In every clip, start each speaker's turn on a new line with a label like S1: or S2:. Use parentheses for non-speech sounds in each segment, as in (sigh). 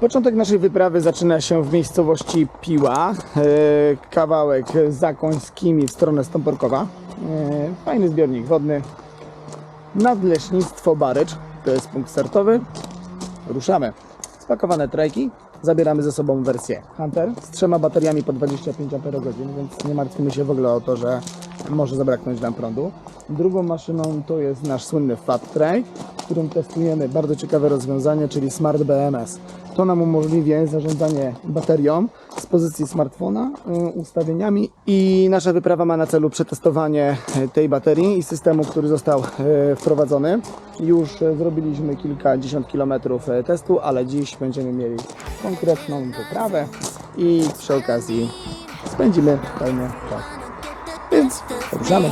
S1: Początek naszej wyprawy zaczyna się w miejscowości Piła, e, kawałek za Końskimi w stronę Stąporkowa. E, Fajny zbiornik wodny. Nadleśnictwo Barycz, to jest punkt startowy. Ruszamy. Spakowane trajki. Zabieramy ze sobą wersję Hunter z trzema bateriami po 25 Ah, więc nie martwimy się w ogóle o to, że może zabraknąć nam prądu. Drugą maszyną to jest nasz słynny Fat Tray, w którym testujemy bardzo ciekawe rozwiązanie, czyli Smart BMS. To nam umożliwia zarządzanie baterią z pozycji smartfona, y, ustawieniami i nasza wyprawa ma na celu przetestowanie y, tej baterii i systemu, który został y, wprowadzony. Już zrobiliśmy kilkadziesiąt kilometrów testu, ale dziś będziemy mieli konkretną wyprawę i przy okazji spędzimy fajny czas. Więc ruszamy.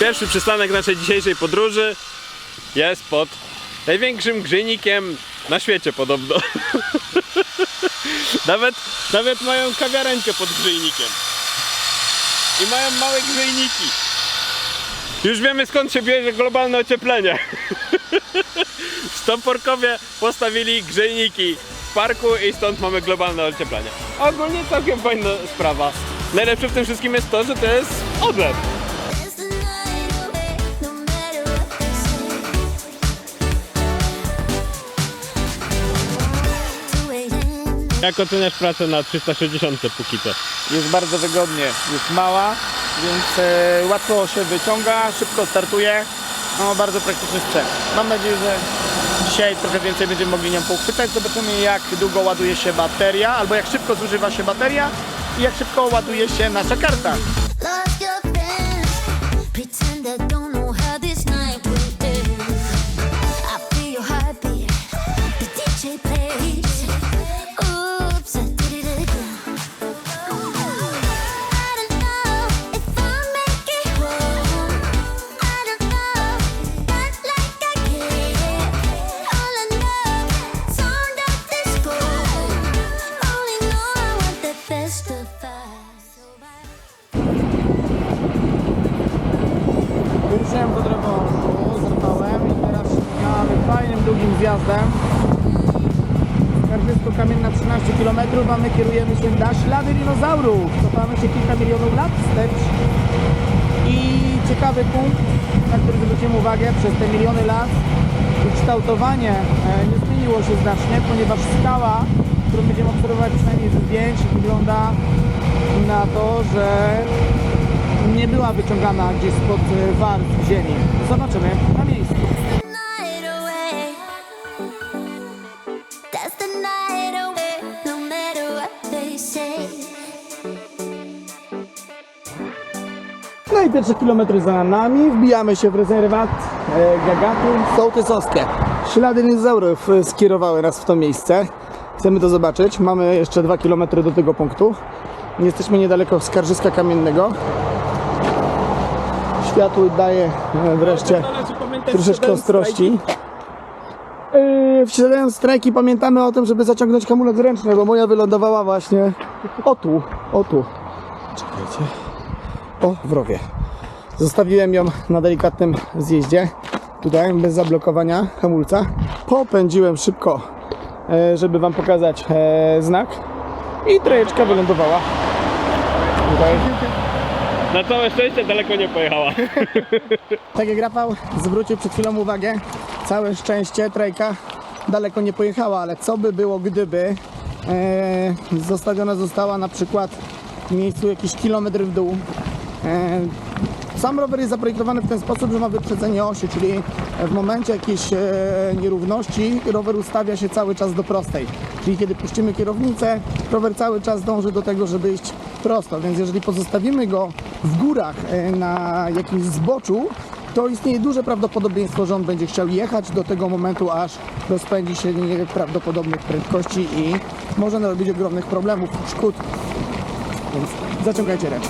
S2: Pierwszy przystanek naszej dzisiejszej podróży jest pod największym grzejnikiem na świecie podobno. (laughs) nawet, nawet mają kawiarenkę pod grzejnikiem. I mają małe grzejniki. Już wiemy skąd się bierze globalne ocieplenie. w Stąporkowie postawili grzejniki w parku i stąd mamy globalne ocieplenie. Ogólnie całkiem fajna sprawa. Najlepsze w tym wszystkim jest to, że to jest odlew.
S3: No matter what they say. 2 a.m.
S2: Jak oceniasz pracę na 360 póki co?
S1: Jest bardzo wygodnie, jest mała, więc e, łatwo się wyciąga, szybko startuje. No, bardzo praktyczny sprzęt. Mam nadzieję, że dzisiaj trochę więcej będziemy mogli nią pochwytać. Zobaczymy jak długo ładuje się bateria, albo jak szybko zużywa się bateria i jak szybko ładuje się nasza karta. Na ślady dinozaurów. Cofamy się kilka milionów lat wstecz. I ciekawy punkt, na który zwróciłem uwagę przez te miliony lat, ukształtowanie e, nie zmieniło się znacznie, ponieważ skała, którą będziemy obserwować przynajmniej ze zdjęć, wygląda na to, że nie była wyciągana gdzieś spod e, warstw ziemi. Zobaczymy pierwsze kilometry za nami. Wbijamy się w rezerwat e, Gagatu, Sołtysowskie. Ślady dinozaurów e, skierowały nas w to miejsce. Chcemy to zobaczyć. Mamy jeszcze 2 km do tego punktu. Jesteśmy niedaleko Skarżyska Kamiennego. Światło daje e, wreszcie troszeczkę ostrości. Yy, wsiadając w strajki pamiętamy o tym, żeby zaciągnąć hamulec ręczny, bo moja wylądowała właśnie o tu, o tu. Czekajcie. O, w rowie. Zostawiłem ją na delikatnym zjeździe, tutaj, bez zablokowania hamulca. Popędziłem szybko, e, żeby Wam pokazać e, znak i trojeczka wylądowała. Tutaj.
S2: Na całe szczęście daleko nie pojechała. (laughs)
S1: Tak jak Rafał zwrócił przed chwilą uwagę, całe szczęście trajka daleko nie pojechała, ale co by było gdyby e, zostawiona została na przykład w miejscu jakiś kilometr w dół. E, sam rower jest zaprojektowany w ten sposób, że ma wyprzedzenie osi, czyli w momencie jakiejś e, nierówności rower ustawia się cały czas do prostej. Czyli kiedy puścimy kierownicę, rower cały czas dąży do tego, żeby iść prosto. Więc jeżeli pozostawimy go w górach e, na jakimś zboczu, to istnieje duże prawdopodobieństwo, że on będzie chciał jechać do tego momentu, aż rozpędzi się nieprawdopodobnych prędkości i może narobić ogromnych problemów, szkód. Więc zaciągajcie ręce.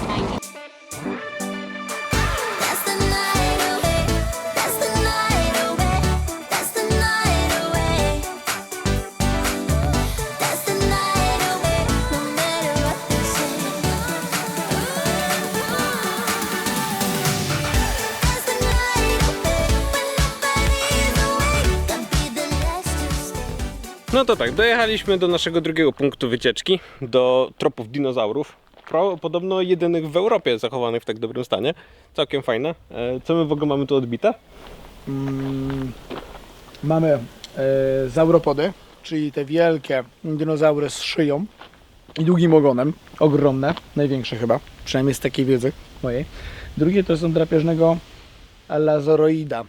S3: To
S2: tak, dojechaliśmy do naszego drugiego punktu wycieczki, do tropów dinozaurów. Podobno jedynych w Europie zachowanych w tak dobrym stanie. Całkiem fajne. E, Co my w ogóle mamy tu odbite?
S1: Mamy e, zauropody, czyli te wielkie dinozaury z szyją i długim ogonem. Ogromne, największe chyba, przynajmniej z takiej wiedzy mojej. Drugie to są drapieżnego lazoroida.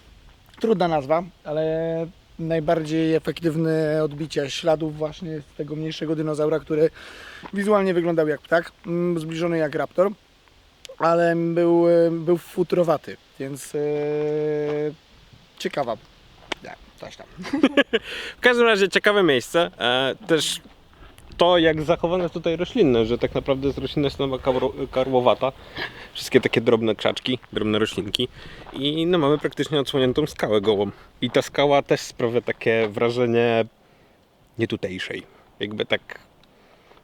S1: Trudna nazwa, ale najbardziej efektywne odbicie śladów właśnie z tego mniejszego dinozaura, który wizualnie wyglądał jak ptak, mm, zbliżony jak raptor, ale był, e, był futrowaty, więc e, ciekawa. Nie, coś tam. (laughs)
S2: W każdym razie ciekawe miejsce. E, też to, jak zachowana tutaj roślinność, że tak naprawdę jest roślinność nowa karło- karłowata. Wszystkie takie drobne krzaczki, drobne roślinki. I no mamy praktycznie odsłoniętą skałę gołą. I ta skała też sprawia takie wrażenie nietutejszej. Jakby tak...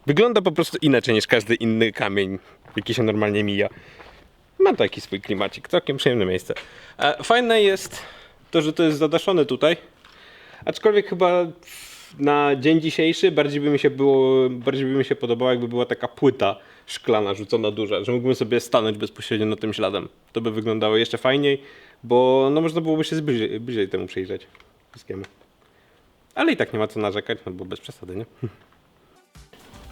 S2: Wygląda po prostu inaczej niż każdy inny kamień, jaki się normalnie mija. Ma taki swój klimacik, całkiem przyjemne miejsce. E, Fajne jest to, że to jest zadaszone tutaj. Aczkolwiek chyba na dzień dzisiejszy bardziej by mi się było, bardziej by mi się podobało, jakby była taka płyta szklana rzucona duża, że mógłbym sobie stanąć bezpośrednio na tym śladem. To by wyglądało jeszcze fajniej, bo no można byłoby się bliżej, bliżej temu przyjrzeć wszystkiemu. Ale i tak nie ma co narzekać, no bo bez przesady, nie?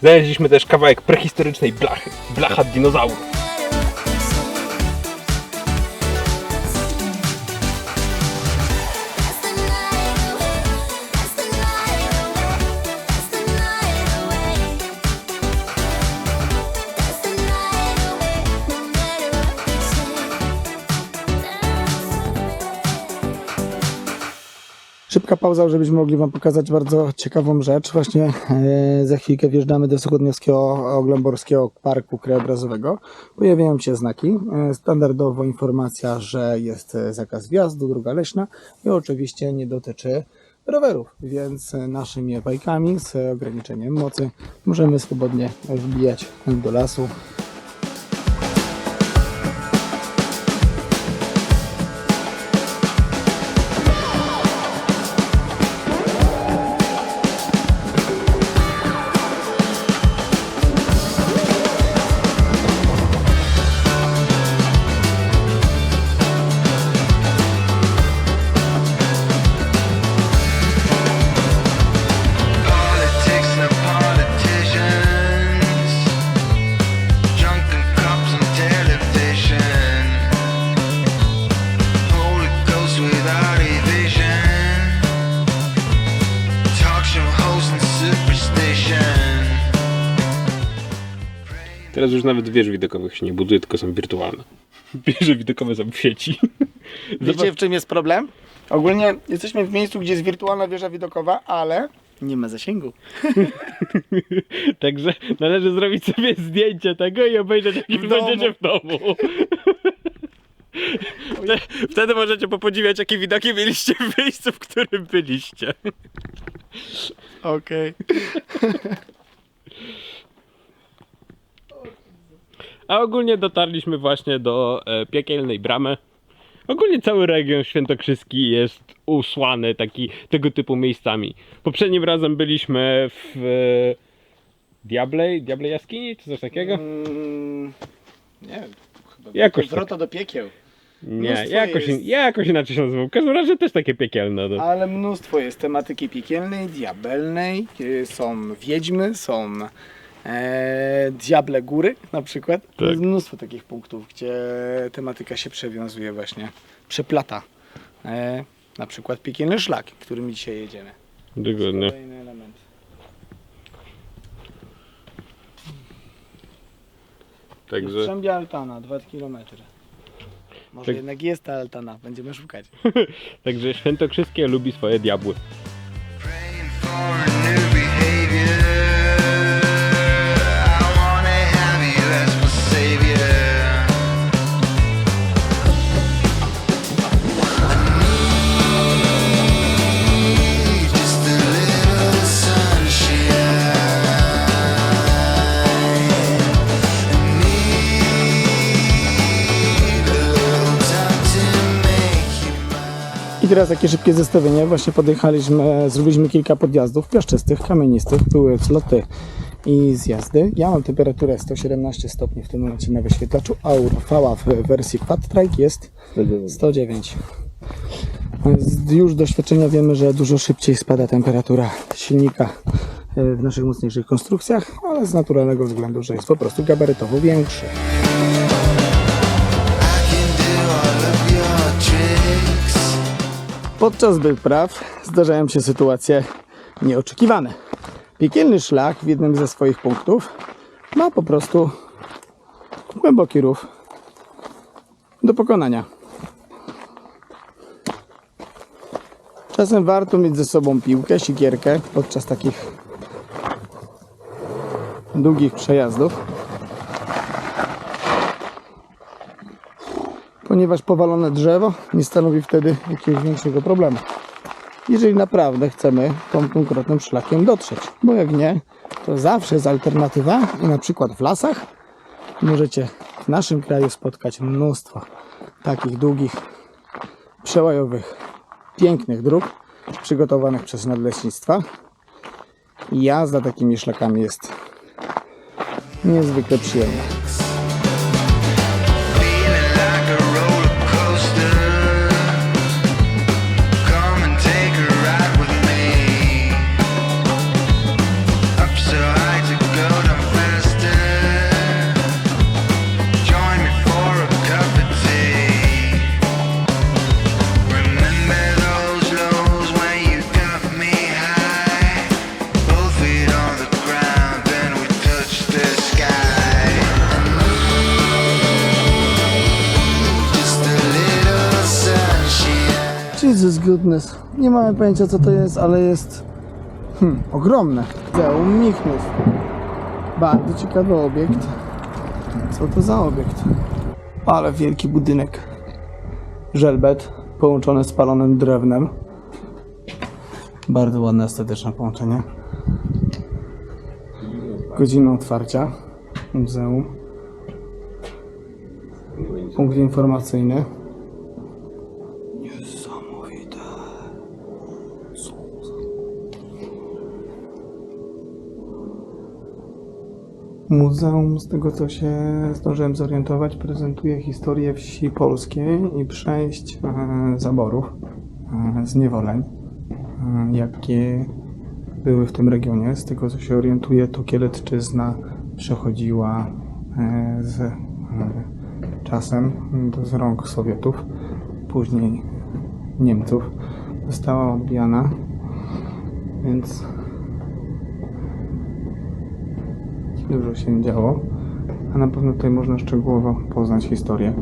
S2: Znaleźliśmy też kawałek prehistorycznej blachy, blacha dinozaurów.
S1: Szybka pauza, żebyśmy mogli Wam pokazać bardzo ciekawą rzecz. Właśnie e, za chwilkę wjeżdżamy do Suchodniowskiego Oglęborskiego Parku Krajobrazowego. Pojawiają się znaki. E, standardowo informacja, że jest e, zakaz wjazdu, droga leśna i oczywiście nie dotyczy rowerów, więc naszymi bajkami z ograniczeniem mocy możemy swobodnie wbijać do lasu.
S2: Już nawet wież widokowych się nie buduje, tylko są wirtualne. (laughs) Wieże widokowe są w sieci.
S1: Wiecie w czym jest problem? Ogólnie jesteśmy w miejscu, gdzie jest wirtualna wieża widokowa, ale nie ma zasięgu. (laughs)
S2: Także należy zrobić sobie zdjęcie tego i obejrzeć jak
S1: W
S2: będziecie w domu. (laughs) Wte- Wtedy możecie popodziwiać jakie widoki mieliście w miejscu, w którym byliście.
S1: Okej.
S2: A ogólnie dotarliśmy właśnie do e, piekielnej bramy. Ogólnie cały region świętokrzyski jest usłany taki, tego typu miejscami. Poprzednim razem byliśmy w e, Diablej, Diablej jaskini czy coś takiego?
S1: Mm, nie wiem. Chyba
S2: Jakoś tak.
S1: Wrota do piekieł.
S2: Nie,
S1: mnóstwo
S2: jakoś,
S1: jest.
S2: jakoś inaczej się nazywał. W każdym razie też takie piekielne. No.
S1: Ale mnóstwo jest tematyki piekielnej, diabelnej. y, Są wiedźmy, są e, diable góry na przykład.
S2: Tak.
S1: Jest mnóstwo takich punktów, gdzie tematyka się przewiązuje właśnie, przeplata. E, na przykład piekielny szlak, którym dzisiaj jedziemy.
S2: Dokładnie.
S1: Kolejny element.
S2: Także
S1: Strzębia Altana, 2 km. Może
S2: Tak.
S1: jednak jest ta Altana, będziemy szukać. (laughs)
S2: Także Świętokrzyskie lubi swoje diabły.
S4: I
S1: teraz takie szybkie zestawienie. Właśnie podjechaliśmy, zrobiliśmy kilka podjazdów piaszczystych, kamienistych. Były wzloty i zjazdy. Ja mam temperaturę 117 stopni w tym momencie na wyświetlaczu, a urwała w wersji Quad-Trike jest 109. Z już doświadczenia wiemy, że dużo szybciej spada temperatura silnika e, w naszych mocniejszych konstrukcjach, ale z naturalnego względu, że jest po prostu gabarytowo większy. Podczas wypraw zdarzają się sytuacje nieoczekiwane. Piekielny szlak w jednym ze swoich punktów ma po prostu głęboki rów do pokonania. Czasem warto mieć ze sobą piłkę, sikierkę podczas takich długich przejazdów. Ponieważ powalone drzewo nie stanowi wtedy jakiegoś większego problemu. Jeżeli naprawdę chcemy tą konkretnym szlakiem dotrzeć, bo jak nie, to zawsze jest alternatywa i na przykład w lasach możecie w naszym kraju spotkać mnóstwo takich długich, przełajowych, pięknych dróg przygotowanych przez nadleśnictwa jazda takimi szlakami jest niezwykle przyjemna. Jesus goodness. Nie mamy pojęcia co to jest, ale jest hmm, ogromne. Muzeum Michnów. Bardzo ciekawy obiekt. Co to za obiekt? Ale wielki budynek. Żelbet połączony z palonym drewnem. Bardzo ładne, estetyczne połączenie. Godzina otwarcia muzeum. Punkt informacyjny. Muzeum, z tego co się zdążyłem zorientować, prezentuje historię wsi polskiej i przejść e, zaborów, e, zniewoleń, e, jakie były w tym regionie. Z tego co się orientuję, to Kieletczyzna przechodziła z czasem z rąk Sowietów, później Niemców. Została odbijana, więc dużo się działo, a na pewno tutaj można szczegółowo poznać historię.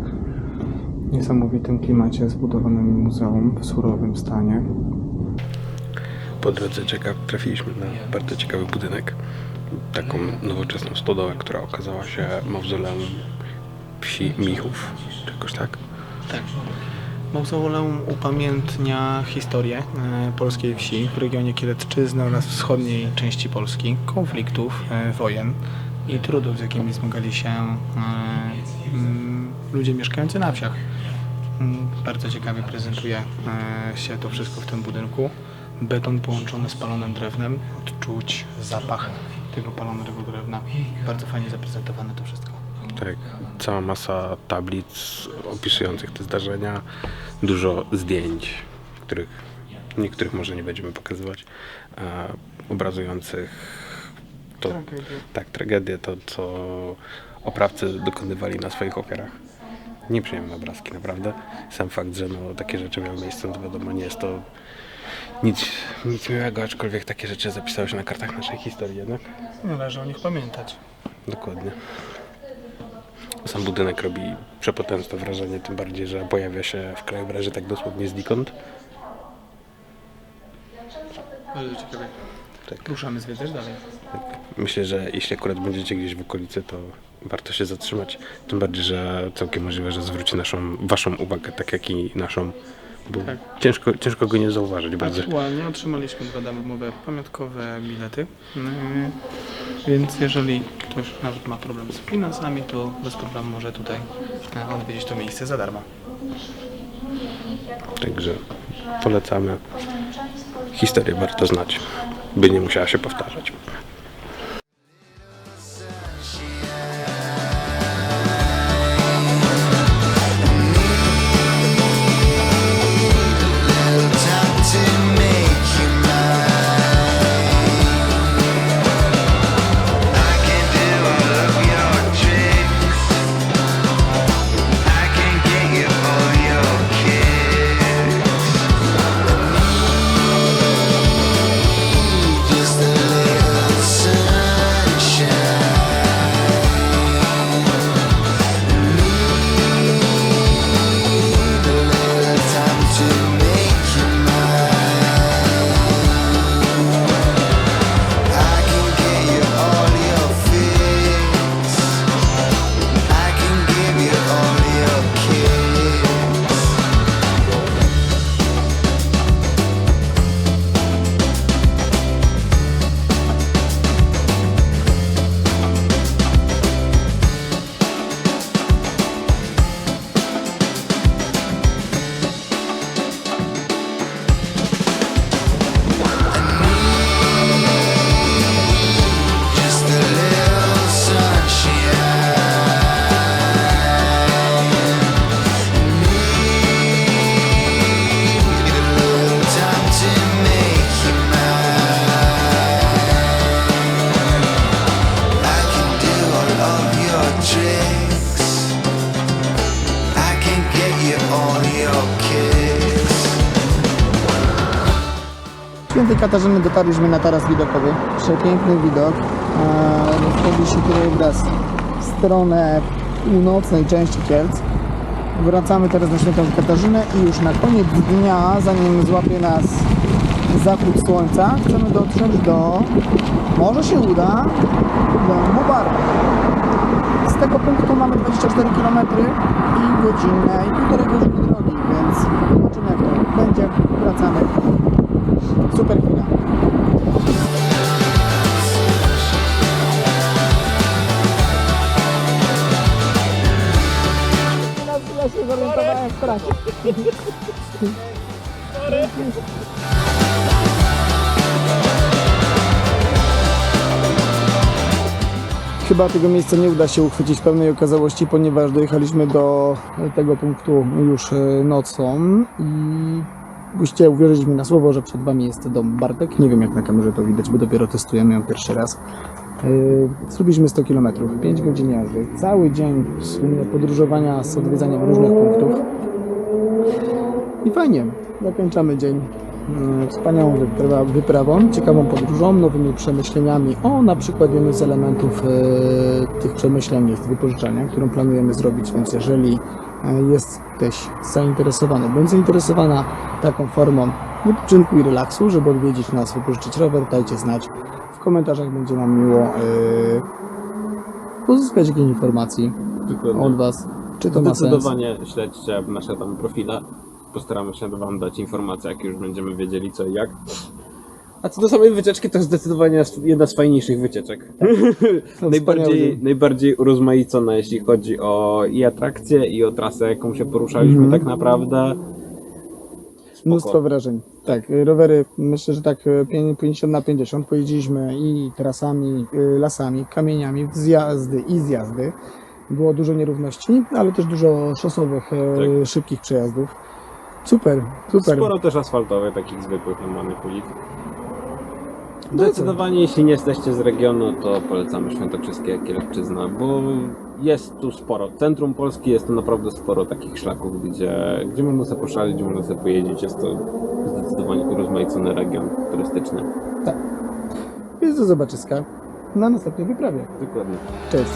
S1: W niesamowitym klimacie zbudowanym muzeum w surowym stanie.
S2: Po drodze czeka, trafiliśmy na bardzo ciekawy budynek. Taką nowoczesną stodołę, która okazała się mauzoleum wsi Michów, czy jakoś tak.
S1: Tak. Mauzoleum upamiętnia historię e, polskiej wsi w regionie Kieletczyzny oraz wschodniej części Polski, konfliktów, e, wojen i trudów, z jakimi zmagali się e, ludzie mieszkający na wsiach. Mm, Bardzo ciekawie prezentuje się to wszystko w tym budynku. Beton połączony z palonym drewnem, odczuć zapach tego palonego drewna. Bardzo fajnie zaprezentowane to wszystko.
S2: Tak, cała masa tablic opisujących te zdarzenia, dużo zdjęć, których niektórych może nie będziemy pokazywać, obrazujących to,
S1: Tragedię.
S2: tak, tragedię, to co oprawcy dokonywali na swoich ofiarach. Nieprzyjemne obrazki, naprawdę. Sam fakt, że no, takie rzeczy miały miejsce, to wiadomo, nie jest to nic, nic miłego, aczkolwiek takie rzeczy zapisały się na kartach naszej historii jednak.
S1: Należy o nich pamiętać.
S2: Dokładnie. Sam
S5: budynek robi przepotężne wrażenie, tym bardziej, że pojawia się w krajobrazie tak dosłownie znikąd.
S1: Bardzo ciekawe.
S5: Tak.
S1: Ruszamy zwiedzać dalej.
S5: Myślę, że jeśli akurat będziecie gdzieś w okolicy, to warto się zatrzymać. Tym bardziej, że całkiem możliwe, że zwróci naszą, waszą uwagę, tak jak i naszą, bo
S1: Tak.
S5: ciężko, ciężko go nie zauważyć bardzo.
S1: Aktualnie otrzymaliśmy dwa darmowe pamiątkowe bilety, yy, więc jeżeli ktoś nawet ma problem z finansami, to bez problemu może tutaj e, odwiedzić to miejsce za darmo.
S5: Także polecamy. Historię warto znać, by nie musiała się powtarzać.
S1: Katarzyny dotarliśmy na taras widokowy. Przepiękny widok. Rozchodzi się krajobraz w stronę północnej części Kielc. Wracamy teraz na Świętą Katarzynę i już na koniec dnia, zanim złapie nas zachód słońca, chcemy dotrzeć do, może się uda, do Mubarak. Z tego punktu mamy 24 km i godzinę i półtorej godziny drogi, więc zobaczymy jak to będzie. Wracamy. Super chwila. Teraz ja się zorientowałem w. Chyba tego miejsca nie uda się uchwycić w pełnej okazałości, ponieważ dojechaliśmy do tego punktu już e, nocą i musicie uwierzyć mi na słowo, że przed Wami jest dom Bartek. Nie wiem jak na kamerze to widać, bo dopiero testujemy ją pierwszy raz. Yy, Zrobiliśmy 100 km, 5 godzin jazdy, cały dzień w sumie podróżowania z odwiedzaniem różnych punktów. I fajnie, zakończamy dzień yy, wspaniałą wypra- wyprawą, ciekawą podróżą, nowymi przemyśleniami. O, na przykład jednym z elementów yy, tych przemyśleń jest wypożyczalnia, którą planujemy zrobić, więc jeżeli yy, jesteś zainteresowany, bądź zainteresowana taką formą wypoczynku i relaksu, żeby odwiedzić nas, wypożyczyć rower, dajcie znać. W komentarzach będzie nam miło yy, pozyskać jakieś informacji od Was, czy to ma sens.
S2: Zdecydowanie śledźcie nasze tam profile. Postaramy się Wam dać informacje, jak już będziemy wiedzieli co i jak. A co do samej wycieczki, to zdecydowanie jedna z fajniejszych wycieczek. (laughs)
S1: To
S2: najbardziej, najbardziej urozmaicona, jeśli chodzi o i atrakcje, i o trasę, jaką się poruszaliśmy
S1: Mhm.
S2: tak naprawdę.
S1: Mnóstwo wrażeń. Tak, rowery myślę, że tak y, pię- 50 na 50 pojeździliśmy i trasami, y, lasami, kamieniami, zjazdy i zjazdy. Było dużo nierówności, ale też dużo szosowych, y, szybkich przejazdów. Super, super.
S2: Sporo też asfaltowych, takich zwykłych, normalnych ulic. Zdecydowanie, jeśli nie jesteście z regionu, to polecamy Świętokrzyskie Kielecczyzna, bo jest tu sporo. Centrum Polski jest tu naprawdę sporo takich szlaków, gdzie, gdzie można sobie poszaleć, gdzie można sobie pojeździć. Jest to zdecydowanie urozmaicony region turystyczny.
S1: Więc do zobaczyska na następnej wyprawie.
S2: Dokładnie.
S1: Cześć.